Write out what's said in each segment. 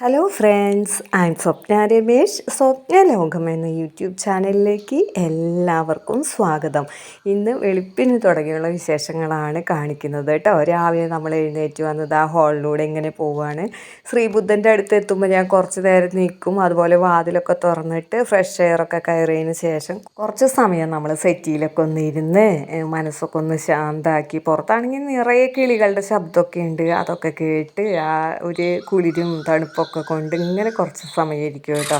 Hello friends I'm Swapna Ramesh Swapna Lokam എന്ന YouTube ചാനലിലേക്ക് എല്ലാവർക്കും സ്വാഗതം. ഇന്ന് വെളുപ്പിന് തുടങ്ങിയുള്ള വിശേഷങ്ങളാണ് കാണിക്കുന്നത് കേട്ടോ. രാവിലെ നമ്മൾ എഴുന്നേറ്റ് വന്നത് ആ ഹാളിലൂടെ ഇങ്ങനെ പോവുകയാണ് ശ്രീബുദ്ധന്റെ അടുത്ത് എത്തുമ്പോൾ ഞാൻ കുറച്ച് നേരം നിൽക്കും. അതുപോലെ വാതിലൊക്കെ തുറന്നിട്ട് ഫ്രഷ് എയറൊക്കെ കയറിയതിന് ശേഷം കുറച്ച് സമയം നമ്മൾ സെറ്റിയിലൊക്കെ ഒന്ന് ഇരുന്ന് മനസ്സൊക്കെ ഒന്ന് ശാന്താക്കി പുറത്താണെങ്കിൽ നിറയെ കിളികളുടെ ശബ്ദമൊക്കെ ഉണ്ട്. അതൊക്കെ കേട്ട് ആ ഒരു കുളിരും തണുപ്പൊക്കെ കൊണ്ട് ഇങ്ങനെ കുറച്ച് സമയം ഇരിക്കും കേട്ടോ.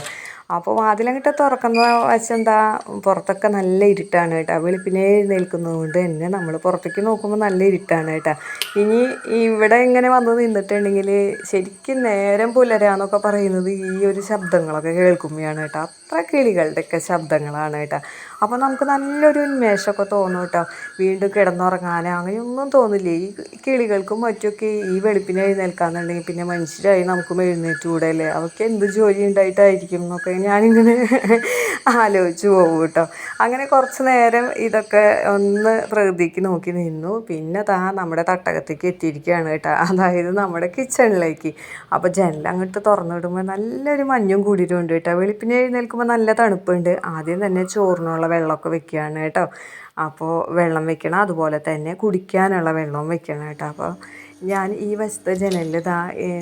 അപ്പോൾ വാതിലങ്ങിട്ട് തുറക്കുന്ന വശെന്താ പുറത്തൊക്കെ നല്ല ഇരുട്ടാണ് കേട്ടോ. വെളുപ്പിനെ എഴുന്നേൽക്കുന്നത് കൊണ്ട് തന്നെ നമ്മൾ പുറത്തേക്ക് നോക്കുമ്പോൾ നല്ല ഇരുട്ടാണ് കേട്ടോ. ഇനി ഇവിടെ ഇങ്ങനെ വന്ന് നിന്നിട്ടുണ്ടെങ്കിൽ ശരിക്കും നേരം പുലരാന്നൊക്കെ പറയുന്നത് ഈ ഒരു ശബ്ദങ്ങളൊക്കെ കേൾക്കുമ്പോഴാണ് കേട്ടോ. അത്ര കിളികളുടെയൊക്കെ ശബ്ദങ്ങളാണ് കേട്ടോ. അപ്പോൾ നമുക്ക് നല്ലൊരു ഉന്മേഷമൊക്കെ തോന്നും കേട്ടോ. വീണ്ടും കിടന്നുറങ്ങാനോ. അങ്ങനെയൊന്നും തോന്നില്ല. ഈ കിളികൾക്കും മറ്റുമൊക്കെ ഈ വെളുപ്പിനെ എഴുന്നേൽക്കാന്നുണ്ടെങ്കിൽ പിന്നെ മനുഷ്യരായി നമുക്കും എഴുന്നേറ്റുകൂടെ അല്ലേ? അവർക്ക് എന്ത് ജോലി ഉണ്ടായിട്ടായിരിക്കും എന്നൊക്കെ ഞാനിങ്ങനെ ആലോചിച്ച് പോകും കേട്ടോ. അങ്ങനെ കുറച്ച് നേരം ഇതൊക്കെ ഒന്ന് പ്രകൃതിക്ക് നോക്കി നിന്നു. പിന്നെ താ നമ്മുടെ തട്ടകത്തേക്ക് എത്തിയിരിക്കുകയാണ് കേട്ടോ. അതായത് നമ്മുടെ കിച്ചണിലേക്ക്. അപ്പോൾ ജനൽ അങ്ങോട്ട് തുറന്നിടുമ്പോൾ നല്ലൊരു മഞ്ഞും കൂടിയിട്ടുണ്ട് കേട്ടോ. വെളുപ്പിനെ എഴുന്നേൽക്കുമ്പോൾ നല്ല തണുപ്പുണ്ട്. ആദ്യം തന്നെ ചോറിനുള്ള വെള്ളമൊക്കെ വെക്കുകയാണ് കേട്ടോ. അപ്പോൾ വെള്ളം വെക്കണം. അതുപോലെ തന്നെ കുടിക്കാനുള്ള വെള്ളവും വെക്കണം കേട്ടോ. അപ്പോൾ ഞാൻ ഈ വശത്തെ ജനലിൽ ഇതാ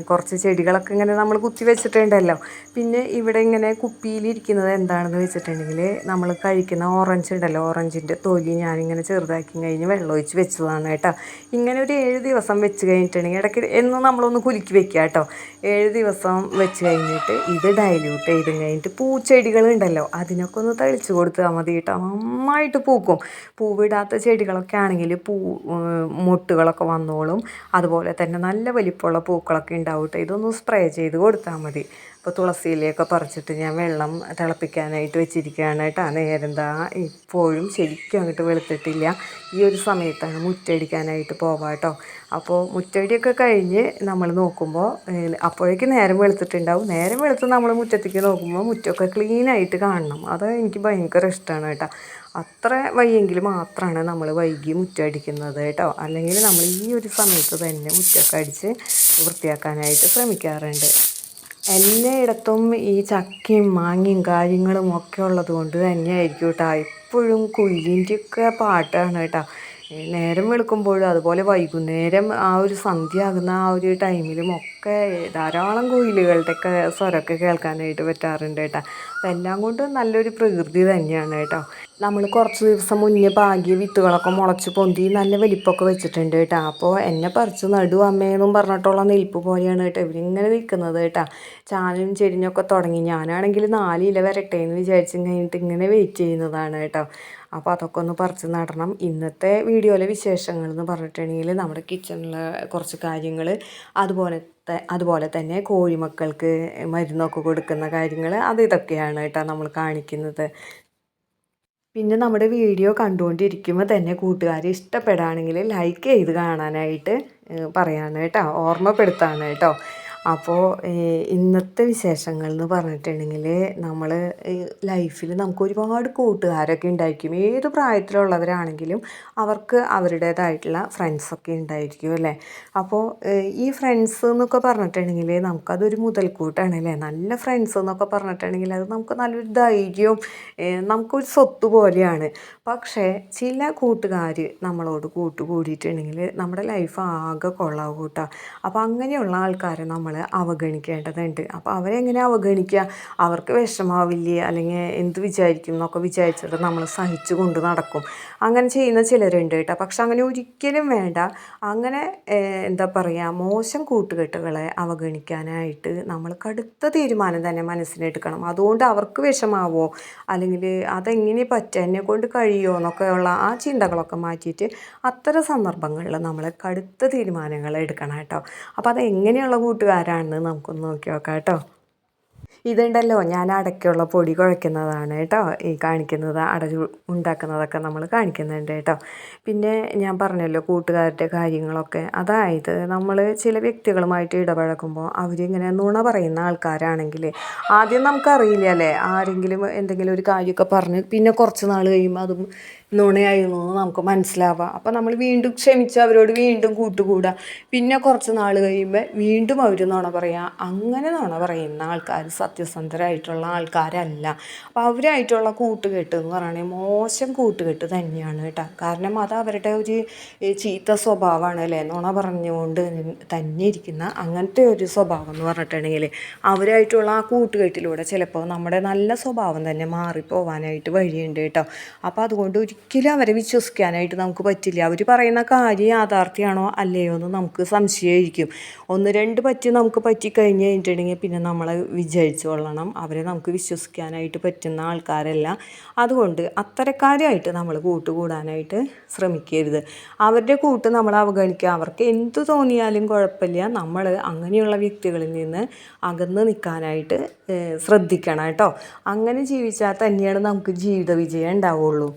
കുറച്ച് ചെടികളൊക്കെ ഇങ്ങനെ നമ്മൾ കുത്തി വെച്ചിട്ടുണ്ടല്ലോ. പിന്നെ ഇവിടെ ഇങ്ങനെ കുപ്പിയിലിരിക്കുന്നത് എന്താണെന്ന് വെച്ചിട്ടുണ്ടെങ്കിൽ നമ്മൾ കഴിക്കുന്ന ഓറഞ്ച് ഉണ്ടല്ലോ ഓറഞ്ചിന്റെ തൊലി ഞാനിങ്ങനെ ചെറുതാക്കി കഴിഞ്ഞ് വെള്ളമൊഴിച്ച് വെച്ചതാണ് കേട്ടോ. ഇങ്ങനെ ഒരു ഏഴ് ദിവസം വെച്ച് കഴിഞ്ഞിട്ടുണ്ടെങ്കിൽ ഇടയ്ക്ക് എന്നും നമ്മളൊന്ന് കുലുക്കി വെക്കുക കേട്ടോ. ഏഴ് ദിവസം വെച്ച് കഴിഞ്ഞിട്ട് ഇത് ഡൈല്യൂട്ട് ചെയ്ത് കഴിഞ്ഞിട്ട് പൂച്ചെടികളുണ്ടല്ലോ അതിനൊക്കെ ഒന്ന് തളിച്ച് കൊടുത്താൽ മതി കേട്ടോ. നന്നായിട്ട് പൂക്കും. പൂവിടാത്ത ചെടികളൊക്കെ ആണെങ്കിൽ പൂ മൊട്ടുകളൊക്കെ വന്നോളും. അതുപോലെ തന്നെ നല്ല വലിപ്പമുള്ള പൂക്കളൊക്കെ ഉണ്ടാവും കേട്ടോ ഇതൊന്ന് സ്പ്രേ ചെയ്ത് കൊടുത്താൽ മതി. ഇപ്പോൾ തുളസിയിലൊക്കെ പറിച്ചിട്ട് ഞാൻ വെള്ളം തിളപ്പിക്കാനായിട്ട് വെച്ചിരിക്കുകയാണ് കേട്ടോ. നേരം ഇപ്പോഴും ശരിക്കും അങ്ങോട്ട് വെളുത്തിട്ടില്ല. ഈ ഒരു സമയത്താണ് മുറ്റടിക്കാനായിട്ട് പോവാം കേട്ടോ. അപ്പോൾ മുറ്റടിയൊക്കെ കഴിഞ്ഞ് നമ്മൾ നോക്കുമ്പോൾ അപ്പോഴേക്ക് നേരം വെളുത്തിട്ടുണ്ടാവും. നേരം വെളുത്ത് നമ്മൾ മുറ്റത്തേക്ക് നോക്കുമ്പോൾ മുറ്റമൊക്കെ ക്ലീനായിട്ട് കാണണം. അത് എനിക്ക് ഭയങ്കര ഇഷ്ടമാണ് കേട്ടോ. അത്ര വയ്യെങ്കിൽ മാത്രമാണ് നമ്മൾ വൈകി മുറ്റടിക്കുന്നത് കേട്ടോ. അല്ലെങ്കിൽ നമ്മൾ ഈ ഒരു സമയത്ത് തന്നെ മുറ്റൊക്കെ അടിച്ച് വൃത്തിയാക്കാനായിട്ട് ശ്രമിക്കാറുണ്ട്. എല്ലായിടത്തും ഈ ചക്കയും മാങ്ങയും കാര്യങ്ങളും ഒക്കെ ഉള്ളത് കൊണ്ട് തന്നെയായിരിക്കും കേട്ടോ. എപ്പോഴും കുയിലിന്റെയൊക്കെ പാട്ടാണ് കേട്ടോ. നേരം വെളുക്കുമ്പോഴും അതുപോലെ വൈകുന്നേരം ആ ഒരു സന്ധ്യ ആകുന്ന ആ ഒരു ടൈമിലും ഒക്കെ ധാരാളം കുയിലുകളുടെയൊക്കെ സ്വരമൊക്കെ കേൾക്കാനായിട്ട് പറ്റാറുണ്ട് കേട്ടോ. അപ്പം എല്ലാം കൊണ്ടും നല്ലൊരു പ്രകൃതി തന്നെയാണ് കേട്ടോ. നമ്മൾ കുറച്ച് ദിവസം മുന്നേ പാകിയ വിത്തുകളൊക്കെ മുളച്ച് പൊന്തി നല്ല വലിപ്പമൊക്കെ വെച്ചിട്ടുണ്ട് കേട്ടോ. അപ്പോൾ എന്നെ പറിച്ച് നടു അമ്മയെന്നും പറഞ്ഞിട്ടുള്ള നിൽപ്പ് പോലെയാണ് കേട്ടോ ഇവരിങ്ങനെ നിൽക്കുന്നത് കേട്ടോ. ചാനലും ചെരിഞ്ഞൊക്കെ തുടങ്ങി. ഞാനാണെങ്കിൽ നാല് ഇല വരട്ടെ എന്ന് വിചാരിച്ചു കഴിഞ്ഞിട്ട് ഇങ്ങനെ വെയിറ്റ് ചെയ്യുന്നതാണ് കേട്ടോ. അപ്പോൾ അതൊക്കെ ഒന്ന് പറിച്ച് നടണം. ഇന്നത്തെ വീഡിയോയിലെ വിശേഷങ്ങൾ എന്ന് പറഞ്ഞിട്ടുണ്ടെങ്കിൽ നമ്മുടെ കിച്ചണിലെ കുറച്ച് കാര്യങ്ങൾ അതുപോലെ അതുപോലെ തന്നെ കോഴിമക്കൾക്ക് മരുന്നൊക്കെ കൊടുക്കുന്ന കാര്യങ്ങൾ അത് ഇതൊക്കെയാണ് കേട്ടോ നമ്മൾ കാണിക്കുന്നത്. പിന്നെ നമ്മുടെ വീഡിയോ കണ്ടുകൊണ്ടിരിക്കുമ്പോൾ തന്നെ കൂട്ടുകാർ ഇഷ്ടപ്പെടുകയാണെങ്കിൽ ലൈക്ക് ചെയ്ത് കാണാനായിട്ട് പറയാണ് കേട്ടോ. ഓർമ്മപ്പെടുത്താണ് കേട്ടോ. അപ്പോൾ ഇന്നത്തെ വിശേഷങ്ങൾ എന്ന് പറഞ്ഞിട്ടുണ്ടെങ്കിൽ നമ്മൾ ലൈഫിൽ നമുക്ക് ഒരുപാട് കൂട്ടുകാരൊക്കെ ഉണ്ടായിരിക്കും. ഏത് പ്രായത്തിലുള്ളവരാണെങ്കിലും അവർക്ക് അവരുടേതായിട്ടുള്ള ഫ്രണ്ട്സൊക്കെ ഉണ്ടായിരിക്കും അല്ലേ? അപ്പോൾ ഈ ഫ്രണ്ട്സ് എന്നൊക്കെ പറഞ്ഞിട്ടുണ്ടെങ്കിൽ നമുക്കതൊരു മുതൽക്കൂട്ടാണ് അല്ലേ നല്ല ഫ്രണ്ട്സ് എന്നൊക്കെ പറഞ്ഞിട്ടുണ്ടെങ്കിൽ അത് നമുക്ക് നല്ലൊരു ധൈര്യവും നമുക്കൊരു സ്വത്ത് പോലെയാണ്. പക്ഷേ ചില കൂട്ടുകാർ നമ്മളോട് കൂട്ടുകൂടിയിട്ടുണ്ടെങ്കിൽ നമ്മുടെ ലൈഫ് ആകെ കൊള്ളാവും കേട്ടോ. അപ്പോൾ അങ്ങനെയുള്ള ആൾക്കാരെ നമ്മൾ അവഗണിക്കേണ്ടതുണ്ട്. അപ്പോൾ അവരെങ്ങനെ അവഗണിക്കുക അവർക്ക് വിഷമാവില്ലേ? അല്ലെങ്കിൽ എന്ത് വിചാരിക്കും എന്നൊക്കെ വിചാരിച്ചിട്ട് നമ്മൾ സഹിച്ചു കൊണ്ട് നടക്കും. അങ്ങനെ ചെയ്യുന്ന ചിലരുണ്ട് കേട്ടോ. പക്ഷെ അങ്ങനെ ഒരിക്കലും വേണ്ട. അങ്ങനെ എന്താ പറയുക മോശം കൂട്ടുകെട്ടുകളെ അവഗണിക്കാനായിട്ട് നമ്മൾ കടുത്ത തീരുമാനം തന്നെ മനസ്സിനെടുക്കണം അതുകൊണ്ട് അവർക്ക് വിഷമാവോ? അല്ലെങ്കിൽ അതെങ്ങനെ പറ്റുക എന്നെ കൊണ്ട് കഴിയുമോ എന്നൊക്കെയുള്ള ആ ചിന്തകളൊക്കെ മാറ്റിയിട്ട് അത്തരം സന്ദർഭങ്ങളിൽ നമ്മൾ കടുത്ത തീരുമാനങ്ങൾ എടുക്കണം കേട്ടോ. അപ്പോൾ അത് എങ്ങനെയുള്ള കൂട്ടുകാരാണെന്ന് നമുക്കൊന്ന് നോക്കി നോക്കാം കേട്ടോ ഇതുണ്ടല്ലോ ഞാൻ അടയ്ക്കുള്ള പൊടി കുഴയ്ക്കുന്നതാണ് കേട്ടോ. ഈ കാണിക്കുന്നത് അട ഉണ്ടാക്കുന്നതൊക്കെ നമ്മൾ കാണിക്കുന്നുണ്ട് കേട്ടോ. പിന്നെ ഞാൻ പറഞ്ഞല്ലോ കൂട്ടുകാരുടെ കാര്യങ്ങളൊക്കെ. അതായത് നമ്മൾ ചില വ്യക്തികളുമായിട്ട് ഇടപഴകുമ്പോൾ അവരിങ്ങനെ നുണ പറയുന്ന ആൾക്കാരാണെങ്കിൽ ആദ്യം നമുക്കറിയില്ല അല്ലേ? ആരെങ്കിലും എന്തെങ്കിലും ഒരു കാര്യമൊക്കെ പറഞ്ഞ് പിന്നെ കുറച്ച് നാൾ കഴിയുമ്പോൾ അതും നുണയായിരുന്നു എന്ന് നമുക്ക് മനസ്സിലാവാം. അപ്പോൾ നമ്മൾ വീണ്ടും ക്ഷമിച്ച് അവരോട് വീണ്ടും കൂട്ടുകൂടുക പിന്നെ കുറച്ച് നാൾ കഴിയുമ്പോൾ വീണ്ടും അവർ നുണ പറയുക അങ്ങനെ നുണ പറയുന്ന ആൾക്കാർ സത്യസന്ധരായിട്ടുള്ള ആൾക്കാരല്ല. അപ്പോൾ അവരായിട്ടുള്ള കൂട്ടുകെട്ട് എന്ന് പറയുന്നത് മോശം കൂട്ടുകെട്ട് തന്നെയാണ് കേട്ടോ. കാരണം അത് അവരുടെ ഒരു ചീത്ത സ്വഭാവമാണ് അല്ലേ നുണ പറഞ്ഞുകൊണ്ട് തന്നെ ഇരിക്കുന്ന അങ്ങനത്തെ ഒരു സ്വഭാവം എന്ന് പറഞ്ഞിട്ടുണ്ടെങ്കിൽ അവരായിട്ടുള്ള ആ കൂട്ടുകെട്ടിലൂടെ ചിലപ്പോൾ നമ്മുടെ നല്ല സ്വഭാവം തന്നെ മാറിപ്പോവാനായിട്ട് വഴിയുണ്ട് കേട്ടോ. അപ്പോൾ അതുകൊണ്ട് ഒരിക്കലും അവരെ വിശ്വസിക്കാനായിട്ട് നമുക്ക് പറ്റില്ല. അവർ പറയുന്ന കാര്യം യാഥാർത്ഥ്യമാണോ അല്ലയോ എന്ന് നമുക്ക് സംശയമായിരിക്കും ഒന്ന് രണ്ട് പറ്റി നമുക്ക് പറ്റിക്കഴിഞ്ഞ് കഴിഞ്ഞിട്ടുണ്ടെങ്കിൽ പിന്നെ നമ്മളെ കൊള്ളണം. അവരെ നമുക്ക് വിശ്വസിക്കാനായിട്ട് പറ്റുന്ന ആൾക്കാരല്ല. അതുകൊണ്ട് അത്തരക്കാരായിട്ട് നമ്മൾ കൂട്ടുകൂടാനായിട്ട് ശ്രമിക്കരുത്. അവരുടെ കൂട്ട് നമ്മൾ അവഗണിക്കുക. അവർക്ക് എന്തു തോന്നിയാലും കുഴപ്പമില്ല. നമ്മൾ അങ്ങനെയുള്ള വ്യക്തികളിൽ നിന്ന് അകന്ന് നിൽക്കാനായിട്ട് ശ്രദ്ധിക്കണം കേട്ടോ. അങ്ങനെ ജീവിച്ചാൽ തന്നെയാണ് നമുക്ക് ജീവിത വിജയം ഉണ്ടാവുള്ളൂ.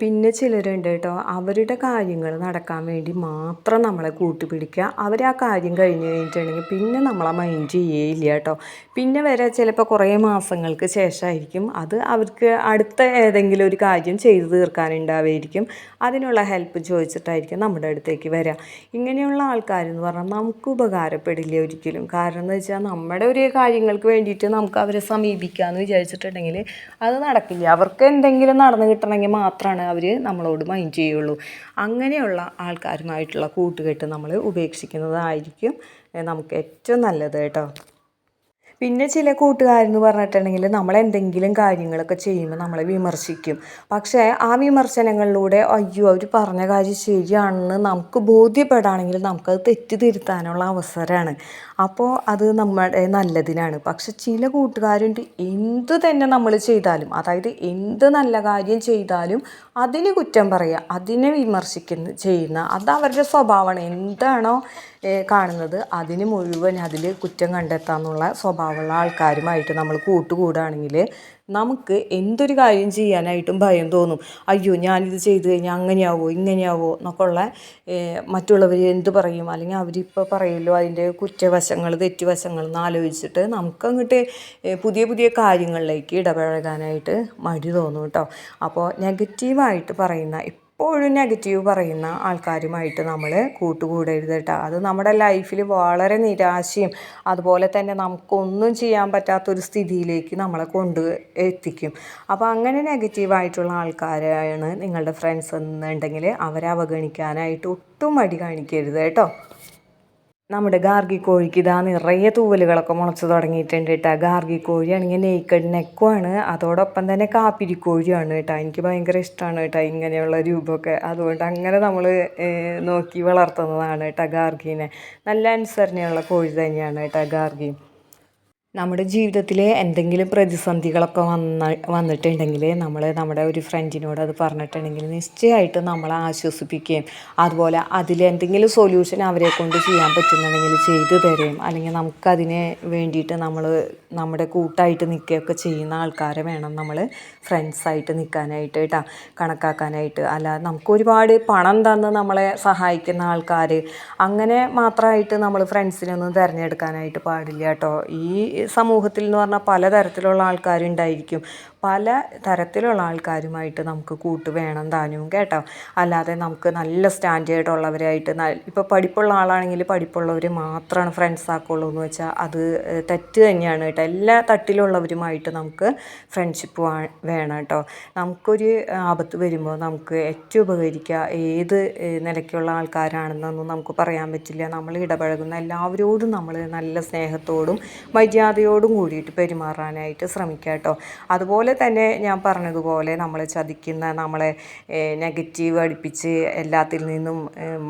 പിന്നെ ചിലരുണ്ട് കേട്ടോ. അവരുടെ കാര്യങ്ങൾ നടക്കാൻ വേണ്ടി മാത്രം നമ്മളെ കൂട്ടുപിടിക്കുക. അവർ ആ കാര്യം കഴിഞ്ഞ് കഴിഞ്ഞിട്ടുണ്ടെങ്കിൽ പിന്നെ നമ്മളെ മൈൻഡ് ചെയ്യേയില്ല കേട്ടോ. പിന്നെ വരെ ചിലപ്പോൾ കുറേ മാസങ്ങൾക്ക് ശേഷമായിരിക്കും അത് അവർക്ക് അടുത്ത ഏതെങ്കിലും ഒരു കാര്യം ചെയ്തു തീർക്കാനുണ്ടാവുമായിരിക്കും. അതിനുള്ള ഹെൽപ്പ് ചോദിച്ചിട്ടായിരിക്കും നമ്മുടെ അടുത്തേക്ക് വരിക ഇങ്ങനെയുള്ള ആൾക്കാരെന്ന് പറഞ്ഞാൽ നമുക്ക് ഉപകാരപ്പെടില്ല ഒരിക്കലും. കാരണം എന്ന് വെച്ചാൽ നമ്മുടെ ഒരു കാര്യങ്ങൾക്ക് വേണ്ടിയിട്ട് നമുക്ക് അവരെ സമീപിക്കാമെന്ന് വിചാരിച്ചിട്ടുണ്ടെങ്കിൽ അത് നടക്കില്ല. അവർക്ക് എന്തെങ്കിലും നടന്നു കിട്ടണമെങ്കിൽ മാത്രമാണ് അവർ നമ്മളോട് മൈൻഡ് ചെയ്യുള്ളൂ. അങ്ങനെയുള്ള ആൾക്കാരുമായിട്ടുള്ള കൂട്ടുകെട്ട് നമ്മൾ ഉപേക്ഷിക്കുന്നതായിരിക്കും നമുക്ക് ഏറ്റവും നല്ലത് കേട്ടോ. പിന്നെ ചില കൂട്ടുകാരെന്ന് പറഞ്ഞിട്ടുണ്ടെങ്കിൽ നമ്മൾ എന്തെങ്കിലും കാര്യങ്ങളൊക്കെ ചെയ്യുമ്പോൾ നമ്മളെ വിമർശിക്കും. പക്ഷേ ആ വിമർശനങ്ങളിലൂടെ അയ്യോ അവർ പറഞ്ഞ കാര്യം ശരിയാണെന്ന് നമുക്ക് ബോധ്യപ്പെടുകയാണെങ്കിൽ നമുക്കത് തെറ്റ് തിരുത്താനുള്ള അവസരമാണ് അപ്പോൾ അത് നമ്മുടെ നല്ലതിനാണ്. പക്ഷെ ചില കൂട്ടുകാരുണ്ട് എന്ത് തന്നെ നമ്മൾ ചെയ്താലും അതായത് എന്ത് നല്ല കാര്യം ചെയ്താലും അതിന് കുറ്റം പറയുക അതിനെ വിമർശിക്കുന്ന ചെയ്യുന്ന അത് അവരുടെ സ്വഭാവമാണ്. എന്താണോ കാണുന്നത് അതിന് മുഴുവൻ അതിൽ കുറ്റം കണ്ടെത്താമെന്നുള്ള സ്വഭാവമുള്ള ആൾക്കാരുമായിട്ട് നമ്മൾ കൂട്ടുകൂടുകയാണെങ്കിൽ നമുക്ക് എന്തൊരു കാര്യം ചെയ്യാനായിട്ടും ഭയം തോന്നും. അയ്യോ ഞാനിത് ചെയ്ത് കഴിഞ്ഞാൽ അങ്ങനെയാവോ ഇങ്ങനെയാവോ എന്നൊക്കെ ഉള്ള മറ്റുള്ളവർ എന്ത് പറയും? അല്ലെങ്കിൽ അവരിപ്പോൾ പറയുമല്ലോ അതിന്റെ കുറ്റവശങ്ങൾ തെറ്റുവശങ്ങൾ എന്ന് ആലോചിച്ചിട്ട് നമുക്കങ്ങോട്ട് പുതിയ പുതിയ കാര്യങ്ങളിലേക്ക് ഇടപഴകാനായിട്ട് മടി തോന്നും കേട്ടോ. അപ്പോൾ നെഗറ്റീവായിട്ട് പറയുന്ന എപ്പോഴും നെഗറ്റീവ് പറയുന്ന ആൾക്കാരുമായിട്ട് നമ്മൾ കൂട്ടുകൂടരുത് കേട്ടോ അത് നമ്മുടെ ലൈഫിൽ വളരെ നിരാശയും അതുപോലെ തന്നെ നമുക്കൊന്നും ചെയ്യാൻ പറ്റാത്തൊരു സ്ഥിതിയിലേക്ക് നമ്മളെ കൊണ്ട് എത്തിക്കും. അപ്പോൾ അങ്ങനെ നെഗറ്റീവായിട്ടുള്ള ആൾക്കാരാണ് നിങ്ങളുടെ ഫ്രണ്ട്സ് എന്നുണ്ടെങ്കിൽ അവരെ അവഗണിക്കാനായിട്ട് ഒട്ടും മടി കാണിക്കരുത് കേട്ടോ നമ്മുടെ ഗാർഗി കോഴിക്ക് ഇതാ നിറയെ തൂവലുകളൊക്കെ മുളച്ച് തുടങ്ങിയിട്ടുണ്ട് കേട്ടോ. ഗാർഗി കോഴിയാണെങ്കിൽ നെയ്ക്കഡ് നെക്കുമാണ് അതോടൊപ്പം തന്നെ കാപ്പിരി കോഴിയാണ് കേട്ടോ. എനിക്ക് ഭയങ്കര ഇഷ്ടമാണ് കേട്ടോ ഇങ്ങനെയുള്ള രൂപമൊക്കെ. അതുകൊണ്ട് അങ്ങനെ നമ്മൾ നോക്കി വളർത്തുന്നതാണ് കേട്ടോ ഗാർഗീനെ. നല്ല അനുസരണയുള്ള കോഴി തന്നെയാണ് കേട്ടോ ഗാർഗി. നമ്മുടെ ജീവിതത്തിൽ എന്തെങ്കിലും പ്രതിസന്ധികളൊക്കെ വന്ന വന്നിട്ടുണ്ടെങ്കിൽ നമ്മൾ നമ്മുടെ ഒരു ഫ്രണ്ടിനോട് അത് പറഞ്ഞിട്ടുണ്ടെങ്കിൽ നിശ്ചയമായിട്ടും നമ്മളെ ആശ്വസിപ്പിക്കുകയും അതുപോലെ അതിൽ എന്തെങ്കിലും സൊല്യൂഷൻ അവരെ കൊണ്ട് ചെയ്യാൻ പറ്റുന്നുണ്ടെങ്കിൽ ചെയ്തു തരുകയും അല്ലെങ്കിൽ നമുക്കതിന് വേണ്ടിയിട്ട് നമ്മൾ നമ്മുടെ കൂട്ടായിട്ട് നിൽക്കുകയൊക്കെ ചെയ്യുന്ന ആൾക്കാരെ വേണം നമ്മൾ ഫ്രണ്ട്സായിട്ട് നിൽക്കാനായിട്ട് കേട്ടോ കണക്കാക്കാനായിട്ട്. അല്ലാതെ നമുക്ക് ഒരുപാട് പണം തന്ന് നമ്മളെ സഹായിക്കുന്ന ആൾക്കാർ അങ്ങനെ മാത്രമായിട്ട് നമ്മൾ ഫ്രണ്ട്സിനൊന്നും തിരഞ്ഞെടുക്കാനായിട്ട് പാടില്ല കേട്ടോ ഈ സമൂഹത്തിൽ എന്ന് പറഞ്ഞാൽ പലതരത്തിലുള്ള ആൾക്കാരുണ്ടായിരിക്കും. പല തരത്തിലുള്ള ആൾക്കാരുമായിട്ട് നമുക്ക് കൂട്ട് വേണം താനും കേട്ടോ. അല്ലാതെ നമുക്ക് നല്ല സ്റ്റാൻഡേർഡ് ഉള്ളവരായിട്ട് ഇപ്പോൾ പഠിപ്പുള്ള ആളാണെങ്കിൽ പഠിപ്പുള്ളവർ മാത്രമാണ് ഫ്രണ്ട്സ് ആക്കുള്ളൂ എന്ന് വെച്ചാൽ അത് തെറ്റ് തന്നെയാണ് കേട്ടോ. എല്ലാ തട്ടിലുള്ളവരുമായിട്ട് നമുക്ക് ഫ്രണ്ട്ഷിപ്പ് വേണം കേട്ടോ. നമുക്കൊരു ആപത്ത് വരുമ്പോൾ നമുക്ക് ഏറ്റവും ഉപകരിക്കുക ഏത് നിലയ്ക്കുള്ള ആൾക്കാരാണെന്നൊന്നും നമുക്ക് പറയാൻ പറ്റില്ല. നമ്മൾ ഇടപഴകുന്ന എല്ലാവരോടും നമ്മൾ നല്ല സ്നേഹത്തോടും മര്യാദയോടും കൂടിയിട്ട് പെരുമാറാനായിട്ട് ശ്രമിക്കുക കേട്ടോ. അതുപോലെ തന്നെ ഞാൻ പറഞ്ഞതുപോലെ നമ്മളെ ചതിക്കുന്ന നമ്മളെ നെഗറ്റീവ് അടുപ്പിച്ച് എല്ലാത്തിൽ നിന്നും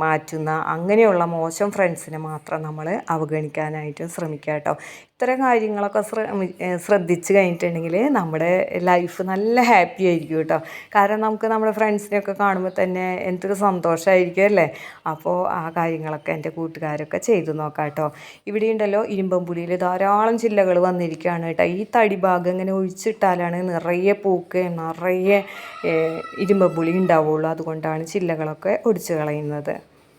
മാറ്റുന്ന അങ്ങനെയുള്ള മോശം ഫ്രണ്ട്സിനെ മാത്രം നമ്മൾ അവഗണിക്കാനായിട്ട് ശ്രമിക്കുക കേട്ടോ. ഇത്തരം കാര്യങ്ങളൊക്കെ ശ്രമി ശ്രദ്ധിച്ച് കഴിഞ്ഞിട്ടുണ്ടെങ്കിൽ നമ്മുടെ ലൈഫ് നല്ല ഹാപ്പി ആയിരിക്കും കേട്ടോ. കാരണം നമുക്ക് നമ്മുടെ ഫ്രണ്ട്സിനെയൊക്കെ കാണുമ്പോൾ തന്നെ എന്തൊരു സന്തോഷമായിരിക്കും അല്ലേ? അപ്പോൾ ആ കാര്യങ്ങളൊക്കെ എന്റെ കൂട്ടുകാരൊക്കെ ചെയ്തു നോക്കാം കേട്ടോ. ഇവിടെ ഉണ്ടല്ലോ ഇരുമ്പമ്പുലിയിൽ ധാരാളം ചില്ലകൾ വന്നിരിക്കുകയാണ് കേട്ടോ. ഈ തടി ഭാഗം ഇങ്ങനെ ഒഴിച്ചിട്ടാലാണ് നിറയെ പൂക്ക് നിറയെ ഇരുമ്പമ്പുളി ഉണ്ടാവുള്ളൂ. അതുകൊണ്ടാണ് ചില്ലകളൊക്കെ ഒടിച്ചു കളയുന്നത്.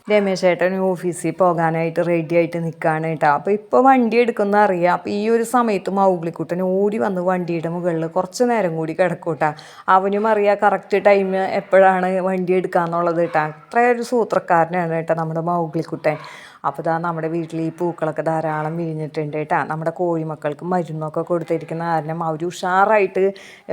രമേശ് ഏട്ടൻ ഓഫീസിൽ പോകാനായിട്ട് റെഡി ആയിട്ട് നിൽക്കുകയാണ് കേട്ടോ അപ്പോൾ ഇപ്പോൾ വണ്ടി എടുക്കുന്ന അറിയാം. അപ്പോൾ ഈ ഒരു സമയത്ത് മൗഗ്ലിക്കുട്ടൻ ഓടി വന്ന് വണ്ടിയുടെ മുകളിൽ കുറച്ച് നേരം കൂടി കിടക്കൂട്ടാ അവനും അറിയാം കറക്റ്റ് ടൈം എപ്പോഴാണ് വണ്ടി എടുക്കുക എടുക്കാന്നുള്ളത് കേട്ടോ അത്രയൊരു സൂത്രക്കാരനാണ് കേട്ടോ നമ്മുടെ മൗഗ്ലിക്കുട്ടൻ. അപ്പോൾ ഇതാ നമ്മുടെ വീട്ടിൽ ഈ പൂക്കളൊക്കെ ധാരാളം വിരിഞ്ഞിട്ടുണ്ട് കേട്ടോ. നമ്മുടെ കോഴിമക്കൾക്ക് മരുന്നൊക്കെ കൊടുത്തിരിക്കുന്ന കാരണം അവർ ഉഷാറായിട്ട്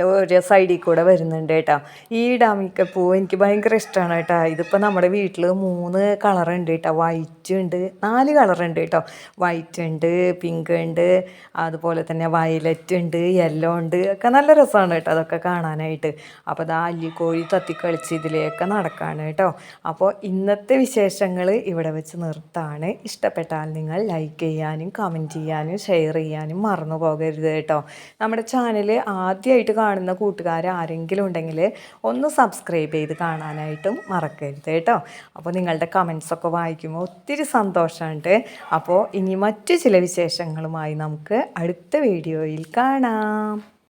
ഒരു സൈഡിൽ കൂടെ വരുന്നുണ്ട് കേട്ടോ. ഈ ഡാമിക്ക പൂ എനിക്ക് ഭയങ്കര ഇഷ്ടമാണ് കേട്ടോ. ഇതിപ്പോൾ നമ്മുടെ വീട്ടിൽ മൂന്ന് കളറുണ്ട് കേട്ടോ. വൈറ്റ് ഉണ്ട് നാല് കളറുണ്ട് കേട്ടോ. വൈറ്റ് ഉണ്ട് പിങ്ക് ഉണ്ട് അതുപോലെ തന്നെ വയലറ്റ് ഉണ്ട് യെല്ലോ ഉണ്ട്. ഒക്കെ നല്ല രസമാണ് കേട്ടോ അതൊക്കെ കാണാനായിട്ട്. അപ്പോൾ ഇതാ അല്ലിക്കോഴി തത്തിക്കളിച്ച് ഇതിലേക്ക് നടക്കാണ് കേട്ടോ. അപ്പോൾ ഇന്നത്തെ വിശേഷങ്ങൾ ഇവിടെ വെച്ച് നിർത്താണ്. ഇഷ്ടപ്പെട്ടാൽ നിങ്ങൾ ലൈക്ക് ചെയ്യാനും കമന്റ് ചെയ്യാനും ഷെയർ ചെയ്യാനും മറന്നു പോകരുത് കേട്ടോ. നമ്മുടെ ചാനൽ ആദ്യമായിട്ട് കാണുന്ന കൂട്ടുകാർ ആരെങ്കിലും ഉണ്ടെങ്കിൽ ഒന്ന് സബ്സ്ക്രൈബ് ചെയ്ത് കാണാനായിട്ടും മറക്കരുത് കേട്ടോ. അപ്പോൾ നിങ്ങളുടെ കമൻസൊക്കെ വായിക്കുമ്പോൾ ഒത്തിരി സന്തോഷമുണ്ട്. അപ്പോൾ ഇനി മറ്റു ചില വിശേഷങ്ങളുമായി നമുക്ക് അടുത്ത വീഡിയോയിൽ കാണാം.